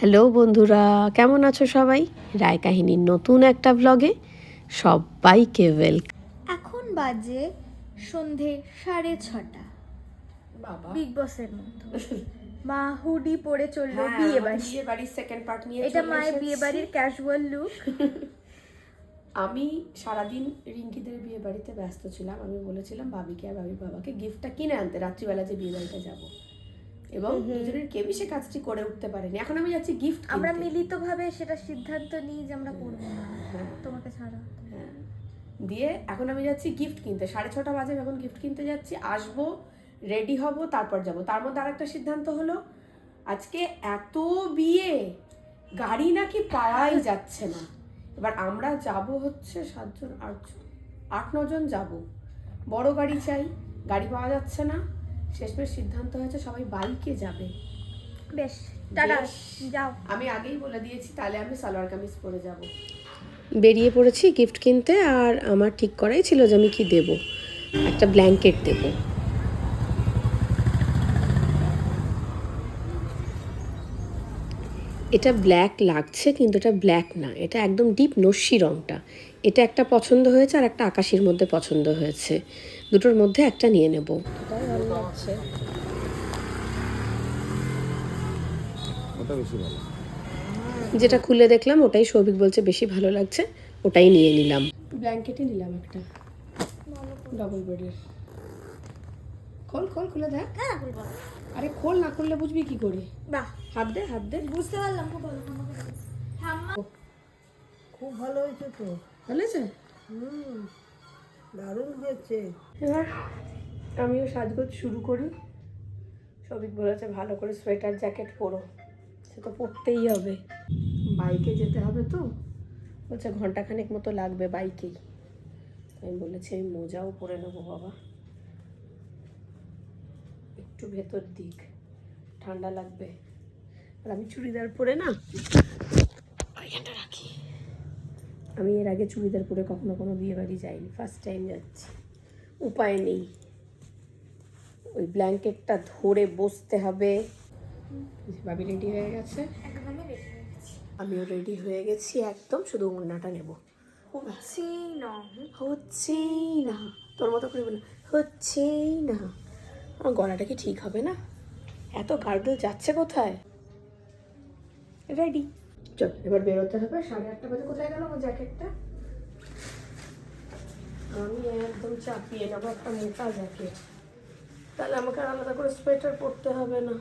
Hello বন্ধুরা কেমন আছো সবাই? রায় কাহিনীর নতুন একটা ব্লগে সবাইকে ওয়েলকাম এখন বাজে সন্ধে সাড়ে ছটা। বাবা। বিগ বসের মতো মা হুডি পরে চলল হ্যাঁ, বিয়ে বাড়ি। বিয়ে বাড়ির সেকেন্ড পার্ট নিয়ে এটা মায়ের। বিয়ে বাড়ির ক্যাজুয়াল লুক আমি সারাদিন রিঙ্কিদের বিয়ে বাড়িতে ব্যস্ত ছিলাম। আমি বলেছিলাম ভাবিকে আর ভাবির বাবাকে গিফটটা কিনে আনতে রাত্রিবেলা যে বিয়ে বাড়িতে যাব। এবং দুজনের কেউই সে কাজটি করে উঠতে পারেনি। এখন আমি যাচ্ছি গিফট আমরা মিলিতভাবে সেটা সিদ্ধান্ত নিই যে আমরা করব হ্যাঁ। তোমাকে ছাড়া হ্যাঁ। দিয়ে এখন আমি যাচ্ছি গিফট কিনতে। সাড়ে ছটা বাজে যখন গিফট কিনতে যাচ্ছি। আসব রেডি হব তারপর যাব। তার মধ্যে আরেকটা সিদ্ধান্ত হলো আজকে এত বিয়ে গাড়ি নাকি পাওয়াই যাচ্ছে না। এবার আমরা যাব হচ্ছে সাতজন আটজন আট নজন যাব। বড় গাড়ি চাই গাড়ি পাওয়া যাচ্ছে না। শেষমেশ সিদ্ধান্ত হয়েছে সবাই বাইকে যাবে। বেশ টাটা। যাও। আমি আগেই বলে দিয়েছি তাহলে আমি সালোয়ার কামিজ পরে যাব। বেরিয়ে পড়েছি গিফট কিনতে আর আমার ঠিক করাই ছিল যে আমি কি দেব। একটা ব্ল্যাঙ্কেট দেব। এটা ব্ল্যাক লাগছে কিন্তু এটা ব্ল্যাক না। এটা একদম ডিপ নস্যি রঙটা এটা একটা পছন্দ হয়েছে আর একটা আকাশির মধ্যে পছন্দ হয়েছে। দুটোর মধ্যে একটা নিয়ে নেব। যেটা খুলে দেখলাম ওটাই সৌভিক বলছে বেশি ভালো লাগছে ওটাই নিয়ে নিলাম। ব্ল্যাঙ্কেটে নিলাম একটা। ডবল বেডের খোল খোল খুলে দেখ। হ্যাঁ আরে খোল না খুললে বুঝবি কি করে? বাহ। হাত দে হাত দে। বুঝতে পারলাম খুব ভালো। হ্যাঁ খুব ভালো হয়েছে তো। ভালো আছে হুম দারুণ হয়েছে। এবার আমিও সাজগোজ শুরু করি। সৌভিক বলেছে ভালো করে সোয়েটার জ্যাকেট পরো। সে তো পরতেই হবে। বাইকে যেতে হবে তো। বলছে ঘন্টাখানেক মতো লাগবে বাইকেই। আমি বলেছি আমি মোজাও পরে নেব বাবা। একটু ভেতর দিক। ঠান্ডা লাগবে। আর আমি চুড়িদার পরে না ওইখানটা রাখি। আমি এর আগে চুড়িদার পরে কখনো কোনো বিয়ে বাড়ি যাইনি ফার্স্ট টাইম যাচ্ছি। উপায় নেই। ওই ব্ল্যাঙ্কেটটা ধরে বসতে হবে। বাবি রেডি হয়ে গেছে। রেডি হয়ে গেছি। আমিও রেডি হয়ে গেছি একদম শুধু ওড়নাটা নেব। হচ্ছেই না। হচ্ছেই না। তোর মতো করে বলে হচ্ছেই না। আমার গলাটা কি ঠিক হবে না? এত গার্গল যাচ্ছে কোথায়? রেডি চল এবার বেরোতে হবে। সাড়ে আটটা বাজে কোথায় গেল আমার জ্যাকেটটা? আমি একদম চাপিয়ে নেব একটা মোটা জ্যাকেট। তাহলে আমাকে আর আলাদা করে সোয়েটার পরতে হবে না।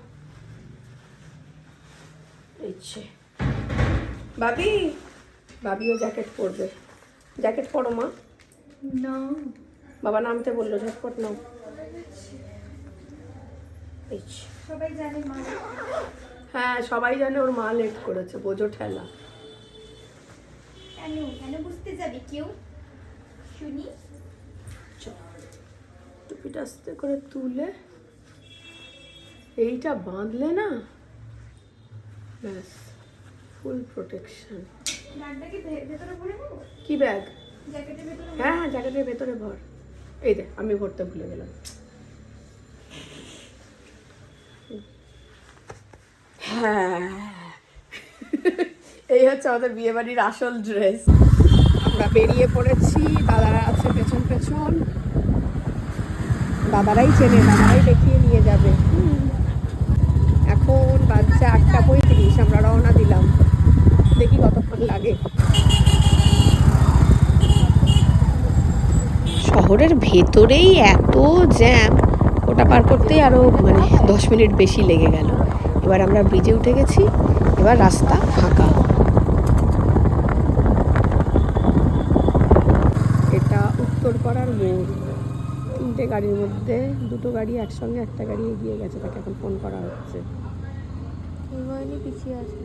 ইচ্ছে বাবি বাবিও জ্যাকেট পরবে। জ্যাকেট পরো মা। না বাবা নামতে বলল ঝটপট নাও। ইচ্ছে সবাই জানে মা। হ্যাঁ সবাই জানে ওর মা লেট করেছে বোঝো ঠেলা। কেন? কেন বুঝতে যাবে কেউ? শুনি। টুপিটা আস্তে করে তুলে এইটা বাঁধলে না ব্যাস ফুল প্রোটেকশন কি ব্যাগ? হ্যাঁ হ্যাঁ জ্যাকেটের ভেতরে ভর। এই দে আমি ভরতে ভুলে গেলাম। হ্যাঁ। এই হচ্ছে আমাদের বিয়ে বাড়ির আসল ড্রেস আমরা বেরিয়ে পড়েছি, দাদারা আছে পেছন পেছন। দাদারাই চেনে, দাদারাই দেখিয়ে নিয়ে যাবে। এখন বাজছে আটটা পঁয়ত্রিশ, আমরা রওনা দিলাম। দেখি কতক্ষণ লাগে। শহরের ভেতরেই এত জ্যাম ওটা পার করতেই আরও মানে দশ মিনিট বেশি লেগে গেল। এবার আমরা ব্রিজে উঠে গেছি এবার রাস্তা ফাঁকা। এটা উত্তরপাড়ার মোড়। তিনটে গাড়ির মধ্যে দুটো গাড়ি একসঙ্গে একটা গাড়ি এগিয়ে গেছে তাকে এখন ফোন করা হচ্ছে। পিছিয়ে আছে।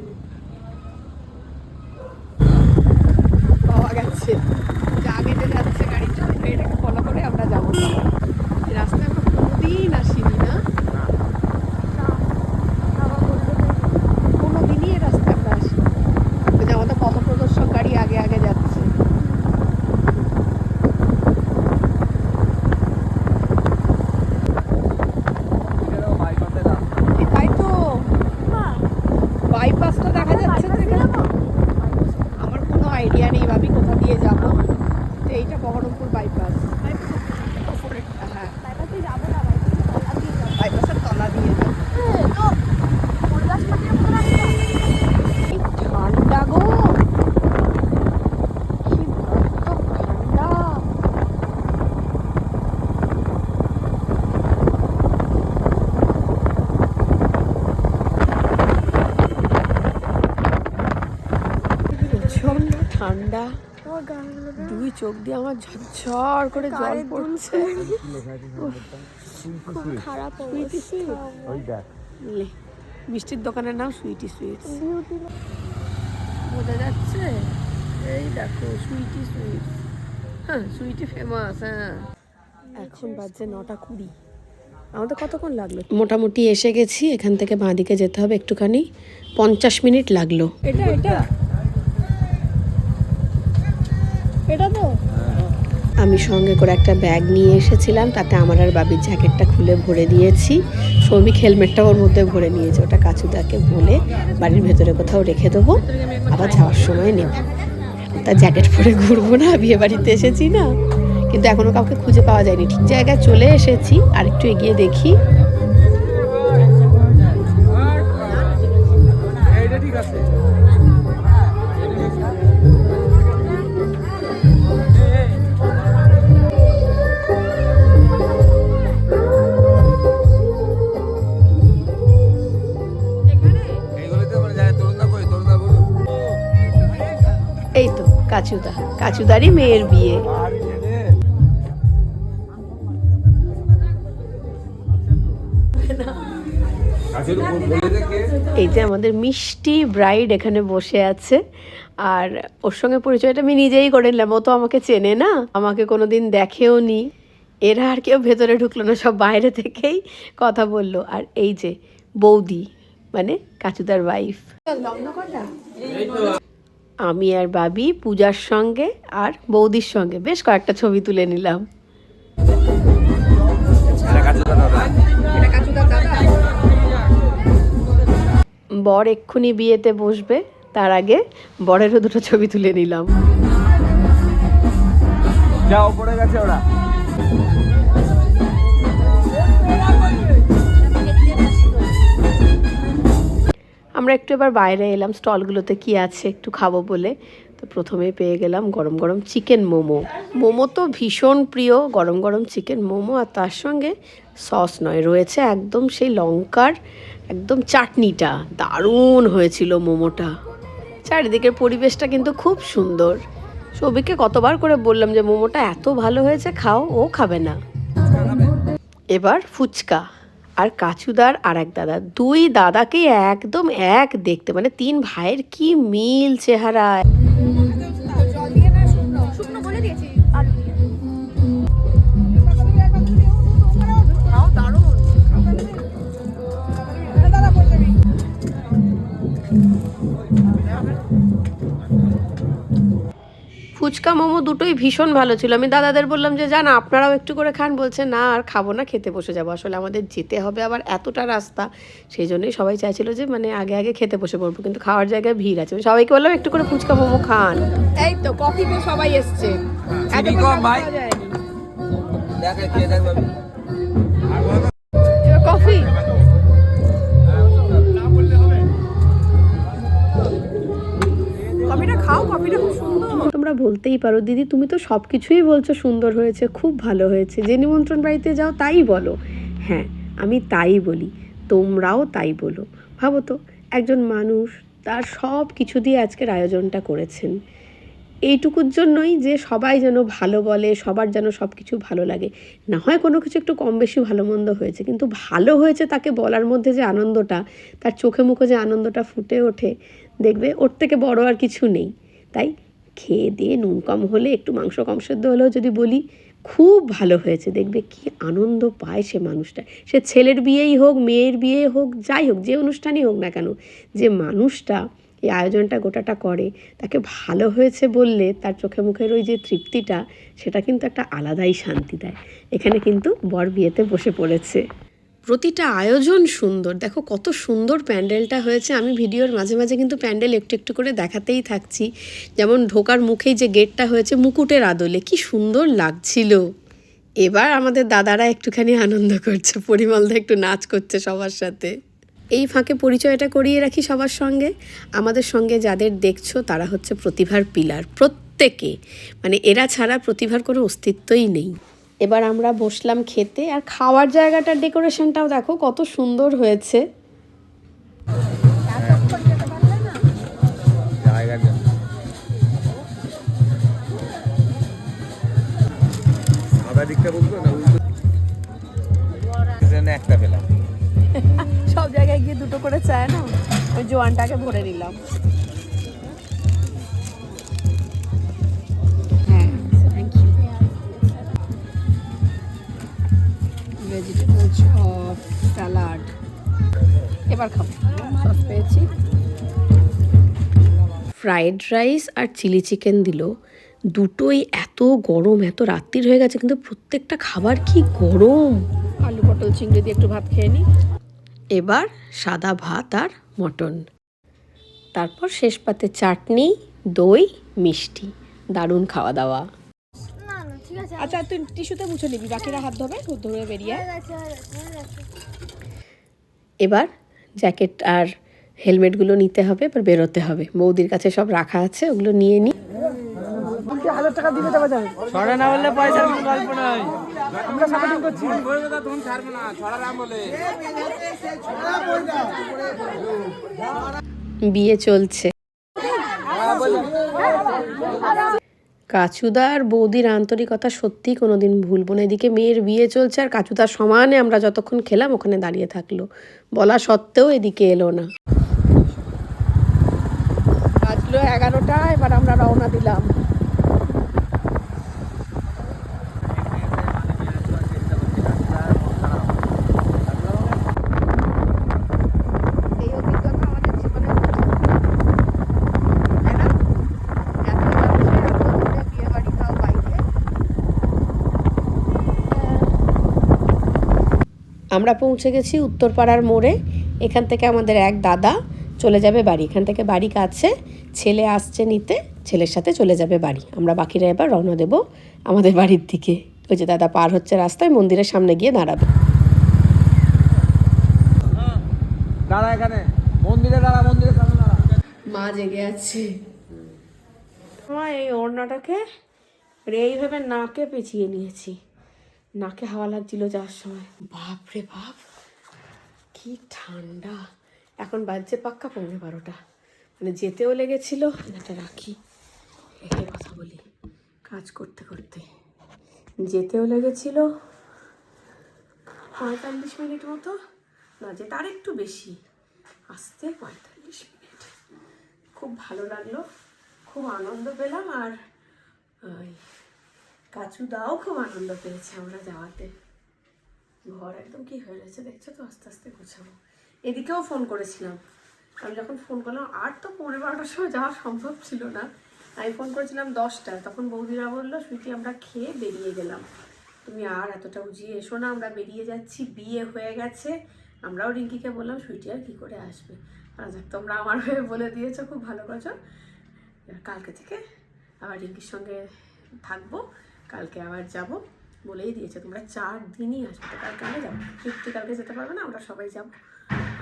পাওয়া গেছে। যা যে যাচ্ছে গাড়িটা এটাকে ফলো করে আমরা যাব এই রাস্তায় আমরা কোনোদিন আসিনি না কোনো দিনই এই রাস্তায় আমরা আসি ওই যে আমাদের পথ প্রদর্শক গাড়ি আগে আগে যাচ্ছে বাইক করতে দাও তাই তো বাইপাস বাইপাসটা দেখা যাচ্ছে তো এখানে? আমার কোনো আইডিয়া নেই ভাবি কোথা দিয়ে যাব তো এইটা বহরমপুর বাইপাস ওপরেরটা, হ্যাঁ বাইপাসের তলা দিয়ে যাব। কি ঠান্ডা গো কি মারাত্মক ঠান্ডা প্রচণ্ড ঠান্ডা দুই চোখ দিয়ে আমার ঝরঝর করে জল পড়ছে। খারাপ সুইটি সুইট ওই দেখ। লে, মিষ্টির দোকানের নাম সুইটি সুইটস বোঝা যাচ্ছে? এই দেখো সুইটি সুইটস হ্যাঁ সুইটি ফেমাস হ্যাঁ। এখন বাজছে নটা কুড়ি। আমাদের কতক্ষণ লাগল? মোটামুটি এসে গেছি এখান থেকে বাঁদিকে যেতে হবে একটুখানি। পঞ্চাশ মিনিট লাগল। এটা এটা? আমি সঙ্গে করে একটা ব্যাগ নিয়ে এসেছিলাম, তাতে আমার আর বাবির জ্যাকেটটা খুলে ভরে দিয়েছি। সৌমিক হেলমেটটা ওর মধ্যে ভরে নিয়েছে, ওটা কাচুদাকে বলে বাড়ির ভেতরে কোথাও রেখে দেবো, আবার যাওয়ার সময় নেব। তা জ্যাকেট পরে ঘুরবো না, বিয়ে বাড়িতে এসেছি না। কিন্তু এখনও কাউকে খুঁজে পাওয়া যায়নি। ঠিক জায়গায় চলে এসেছি আর একটু এগিয়ে দেখি। কাচুদা কাচুদারই মেয়ের বিয়ে। এই যে আমাদের মিষ্টি ব্রাইড এখানে বসে আছে, আর ওর সঙ্গে পরিচয়টা আমি নিজেই করে নিলাম। ও তো আমাকে চেনে না, আমাকে কোনো দিন দেখেও নি। এরা আর কেউ ভেতরে ঢুকলো না, সব বাইরে থেকেই কথা বলল। আর এই যে বৌদি মানে কাচুদার ওয়াইফ আমি আর বাবি পূজার সঙ্গে আর বৌদির সঙ্গে বেশ কয়েকটা ছবি তুলে নিলাম। বর এক্ষুনি বিয়েতে বসবে তার আগে বরেরও দুটো ছবি তুলে নিলাম। যা উপরে গেছে ওরা। আমরা একটু এবার বাইরে এলাম, স্টলগুলোতে কি আছে একটু খাব বলে। তো প্রথমে পেয়ে গেলাম গরম গরম চিকেন মোমো। মোমো তো ভীষণ প্রিয়, গরম গরম চিকেন মোমো আর তার সঙ্গে সস নয়, রয়েছে একদম সেই লঙ্কার একদম চাটনিটা। দারুণ হয়েছিল মোমোটা। চারিদিকের পরিবেশটা কিন্তু খুব সুন্দর। সবিকে কতবার করে বললাম যে, মোমোটা এত ভালো হয়েছে, খাও, ও খাবে না। এবার ফুচকা। আর কাচুদার আর এক দাদা। দুই দাদাকে একদম এক দেখতে। মানে তিন ভাইয়ের কি মিল চেহারায়। জল দিয়ে ফুচকা মোমো দুটোই ভীষণ ভালো ছিল। আমি দাদাদের বললাম যে জান আপনারাও একটু করে খান। বলছে না আর খাব না খেতে বসে যাব। আসলে আমাদের যেতে হবে আবার এতটা রাস্তা। সেই জন্যই সবাই চাইছিল যে মানে আগে আগে খেতে বসে পড়ব। কিন্তু খাওয়ার জায়গায় ভিড় আছে। সবাইকে বললাম একটু করে ফুচকা মোমো খান। এই তো কফি তো সবাই এসছে। ভাই। বলতেই পারো। দিদি, তুমি তো সব কিছুই বলছো, সুন্দর হয়েছে, খুব ভালো হয়েছে। যে নিমন্ত্রণ বাড়িতে যাও, তাই বলো। হ্যাঁ আমি তাই বলি। তোমরাও তাই বলো। ভাবো তো, একজন মানুষ তার সব কিছু দিয়ে আজকের আয়োজনটা করেছেন। এইটুকুর জন্যই যে সবাই যেন ভালো বলে, সবার যেন সব কিছু ভালো লাগে। না হয় কোনো কিছু একটু কম বেশি ভালো মন্দ হয়েছে, কিন্তু ভালো হয়েছে তাকে বলার মধ্যে যে আনন্দটা, তার চোখে মুখে যে আনন্দটা ফুটে ওঠে, দেখবে ওর থেকে বড় আর কিছু নেই। তাই খেয়ে দিয়ে নুন কম হলে একটু মাংস কম সেদ্ধ হলেও যদি বলি, খুব ভালো হয়েছে। দেখবে কি আনন্দ পায় সে মানুষটা। সে ছেলের বিয়েই হোক, মেয়ের বিয়ে হোক, যাই হোক, যে অনুষ্ঠানই হোক না কেন, যে মানুষটা এই আয়োজনটা গোটাটা করে, তাকে ভালো হয়েছে বললে তার চোখে মুখের ওই যে তৃপ্তিটা, সেটা কিন্তু একটা আলাদাই শান্তি দেয়। এখানে কিন্তু বর বিয়েতে বসে পড়েছে। প্রতিটা আয়োজন সুন্দর। দেখো কত সুন্দর প্যান্ডেলটা হয়েছে। আমি ভিডিওর মাঝে মাঝে কিন্তু প্যান্ডেল একটু একটু করে দেখাতেই থাকছি। যেমন ঢোকার মুখেই যে গেটটা হয়েছে মুকুটের আদলে, কি সুন্দর লাগছিল। এবার আমাদের দাদারা একটুখানি আনন্দ করছে, পরিমলদা একটু নাচ করছে সবার সাথে। এই ফাঁকে পরিচয়টা করিয়ে রাখি সবার সঙ্গে। আমাদের সঙ্গে যাদের দেখছ তারা হচ্ছে প্রতিভার পিলার প্রত্যেকে। মানে এরা ছাড়া প্রতিভার কোনো অস্তিত্বই নেই। এবার আমরা বসলাম খেতে আর খাওয়ার জায়গাটার ডেকোরেশনটাও দেখো কত সুন্দর হয়েছে। সব জায়গায় গিয়ে দুটো করে চায় না? ওই জোয়ানটাকে ভরে নিলাম। ভেজিটেবল চপ স্যালাড এবার খাব। সস পেয়েছি। ফ্রাইড রাইস আর চিলি চিকেন দিল। দুটোই এত গরম এত রাত্রির হয়ে গেছে কিন্তু প্রত্যেকটা খাবার কি গরম? আলু পটল চিংড়ি দিয়ে একটু ভাত খেয়ে নিই এবার সাদা ভাত আর মটন। তারপর শেষ পাতে চাটনি দই মিষ্টি। দারুণ খাওয়া দাওয়া। আচ্ছা তুই টিস্যুতে মুছে নিবি বাকিরা হাত ধোবে ধরে বেরিয়ে হয়ে হয়ে হয়ে এবার জ্যাকেট আর হেলমেটগুলো নিতে হবে এবার বেরোতে হবে। বৌদির কাছে সব রাখা আছে ওগুলো নিয়ে ছড়া না বললে পয়সার কোনো গল্প নাই। আমরা সাপোর্টিং করছি। বলবে তো তুমি ছাড়বে না ছড়া রাম বলে। বিয়ে চলছে। কাচুদা আর বৌদির আন্তরিকতা সত্যি কোনোদিন ভুলবো না। এদিকে মেয়ের বিয়ে চলছে আর কাচুদার সমানে আমরা যতক্ষণ খেলাম ওখানে দাঁড়িয়ে থাকল। বলা সত্ত্বেও এদিকে এলো না। বাজলো এগারোটা, এবার আমরা রওনা দিলাম এই অভিজ্ঞতা আমাদের জীবনে তাই না? এত মানুষের এত দূরে বিয়ে বাড়ি তাও বাইকে। আমরা পৌঁছে গেছি উত্তরপাড়ার মোড়ে। এখান থেকে আমাদের এক দাদা চলে যাবে বাড়ি। এখান থেকে বাড়ি কাছে ছেলে আসছে নিতে ছেলের সাথে চলে যাবে বাড়ি। আমরা বাকিরা এবার রওনা দেব আমাদের বাড়ির দিকে। ওই যে দাদা পার হচ্ছে রাস্তায় মন্দিরের সামনে গিয়ে দাঁড়াবে। দাঁড়া এখানে। মন্দিরে দাঁড়া দাঁড়া। মা জেগে আছে। এই ওড়নাটাকে এইভাবে নাকে পেঁচিয়ে নিয়েছি। নাকে হাওয়া লাগছিল যাওয়ার সময়। বাপ রে বাপ। কি ঠান্ডা। এখন বাজছে পাক্কা পৌনে বারোটা। মানে যেতেও লেগেছিল। এটা রাখি। রেখে কথা বলি। কাজ করতে করতে। যেতেও লেগেছিল। পঁয়তাল্লিশ মিনিট মতো? না যেটা আর একটু বেশি। আসতে পঁয়তাল্লিশ মিনিট। খুব ভালো লাগল। খুব আনন্দ পেলাম আর ওই কাচু দাও, খুব আনন্দ পেয়েছে আমরা যাওয়াতে। ঘর একদম কি হয়ে রয়েছে, দেখছ তো? আস্তে আস্তে গোছাবো। এদিকেও ফোন করেছিলাম। আমি যখন ফোন করলাম, আর তো পনেরো বারোটার সময় যাওয়া সম্ভব ছিল না। আমি ফোন করেছিলাম দশটায় তখন বৌদিরা বলল, সুইটি, আমরা খেয়ে বেরিয়ে গেলাম। তুমি আর এতটা উজিয়ে এসো না, আমরা বেরিয়ে যাচ্ছি, বিয়ে হয়ে গেছে। আমরাও রিঙ্কিকে বললাম, সুইটি আর কী করে আসবে? আর যাক, তোমরা আমার হয়ে বলে দিয়েছ, খুব ভালো করেছ। কালকে থেকে আবার রিঙ্কির সঙ্গে থাকব। কালকে আবার যাব। বলেই দিয়েছে তোমরা চার দিনই আসবে তো কালকে আমরা যাব। তৃপ্তি কালকে যেতে পারবে না আমরা সবাই যাব।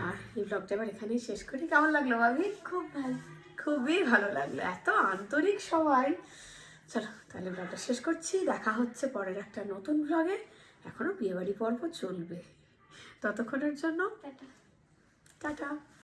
আর এই ব্লগটা এবার এখানেই শেষ করি। কেমন লাগল ভাবি? খুব ভালো। খুবই ভালো লাগল এত আন্তরিক সবাই। চলো তাহলে ব্লগটা শেষ করছি। দেখা হচ্ছে পরের একটা নতুন ব্লগে এখনও বিয়েবাড়ি পর্ব চলবে। ততক্ষণের জন্য টাটা। টাটা।